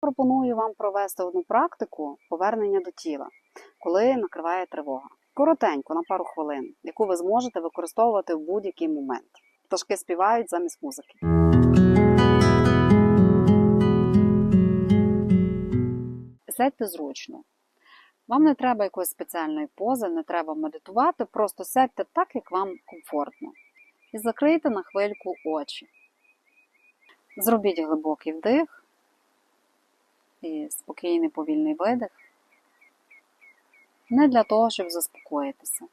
Пропоную вам провести одну практику повернення до тіла, коли накриває тривога. Коротенько, на пару хвилин, яку ви зможете використовувати в будь-який момент. Пташки співають замість музики. Сядьте зручно. Вам не треба якоїсь спеціальної пози, не треба медитувати, просто сядьте так, як вам комфортно. І закрийте на хвильку очі. Зробіть глибокий вдих і спокійний повільний видих. Не для того, щоб заспокоїтися,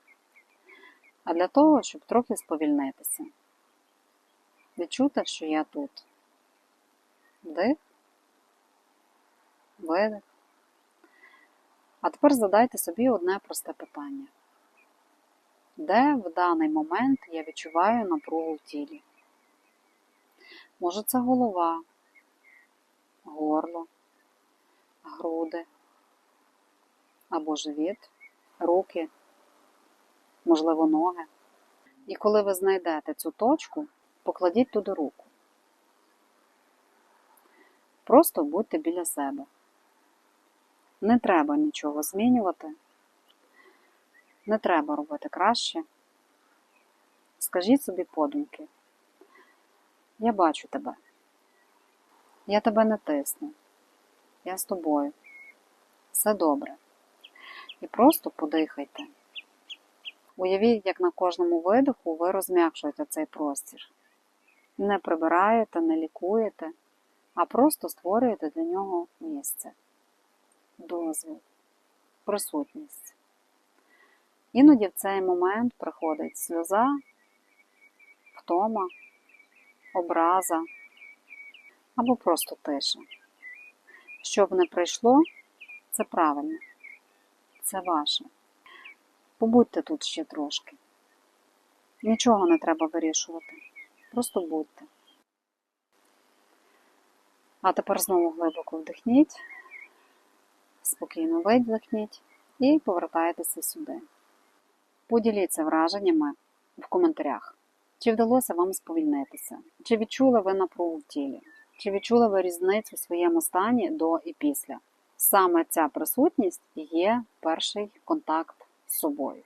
а для того, щоб трохи сповільнитися. Відчути, що я тут. Вдих, видих. А тепер задайте собі одне просте питання. Де в даний момент я відчуваю напругу в тілі? Може це голова, горло, груди або живіт, руки, можливо, ноги. І коли ви знайдете цю точку, покладіть туди руку. Просто будьте біля себе. Не треба нічого змінювати, не треба робити краще. Скажіть собі подумки. Я бачу тебе. Я тебе не тисну. Я з тобою. Все добре. І просто подихайте. Уявіть, як на кожному видиху ви розм'якшуєте цей простір. Не прибираєте, не лікуєте, а просто створюєте для нього місце дозвіл, присутність. Іноді в цей момент приходить сльоза, втома, образа або просто тиша. Щоб не прийшло, це правильно, це ваше. Побудьте тут ще трошки. Нічого не треба вирішувати. Просто будьте. А тепер знову глибоко вдихніть спокійно видихніть і повертайтеся сюди. Поділіться враженнями в коментарях. Чи вдалося вам сповільнитися? Чи відчули ви напругу в тілі? Чи відчули ви різницю в своєму стані до і після? Саме ця присутність є перший контакт з собою.